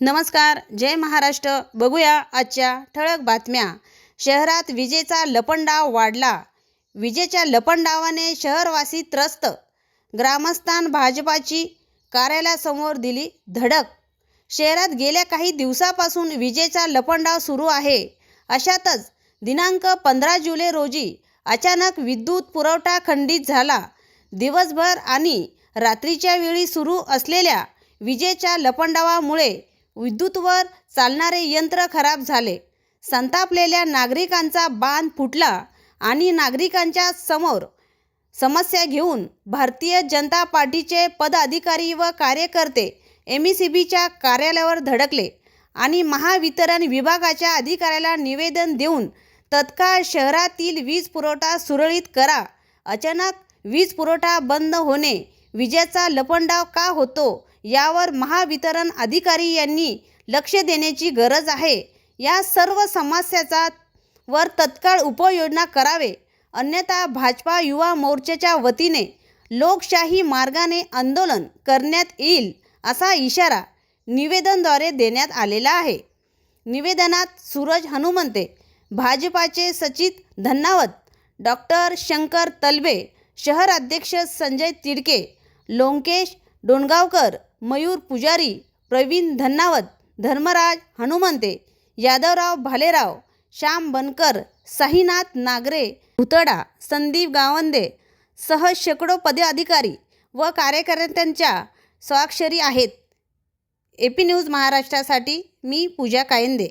नमस्कार जय महाराष्ट्र. बघूया आजच्या ठळक बातम्या. शहरात विजेचा लपंडाव वाढला. विजेच्या लपंडावाने शहरवासी त्रस्त. ग्रामस्थान भाजपाची कार्यालयासमोर दिली धडक. शहरात गेल्या काही दिवसापासून विजेचा लपंडाव सुरू आहे. अशातच दिनांक पंधरा जुलै रोजी अचानक विद्युत पुरवठा खंडित झाला. दिवसभर आणि रात्रीच्या वेळी सुरू असलेल्या विजेच्या लपंडावामुळे विद्युतवर चालणारे यंत्र खराब झाले. संतापलेल्या नागरिकांचा बांध फुटला आणि नागरिकांच्या समोर समस्या घेऊन भारतीय जनता पार्टीचे पदाधिकारी व कार्यकर्ते एम ई सी बीच्या कार्यालयावर धडकले आणि महावितरण विभागाच्या अधिकाऱ्याला निवेदन देऊन तत्काळ शहरातील वीज पुरवठा सुरळीत करा. अचानक वीज पुरवठा बंद होणे विजेचा लपंडाव का होतो? यावर महावितरण अधिकारी यांनी लक्ष देण्याची गरज आहे. या सर्व समस्याचा वर तत्काळ उपाययोजना करावे. अन्यथा भाजपा युवा मोर्चाच्या वतीने लोकशाही मार्गाने आंदोलन करण्यात येईल असा इशारा निवेदनद्वारे देण्यात आलेला आहे. निवेदनात सूरज हनुमंते भाजपाचे सचित धन्नावत डॉक्टर शंकर तलबे शहर अध्यक्ष संजय तिडके लोंकेश डोणगावकर मयूर पुजारी प्रवीण धन्नावत धर्मराज हनुमंते यादवराव भालेराव श्याम बनकर साईनाथ नागरे भुतडा संदीप गावंदे सह शेकडो पदाधिकारी व कार्यकर्त्यांच्या स्वाक्षरी आहेत. एपी न्यूज महाराष्ट्रासाठी मी पूजा कायंदे.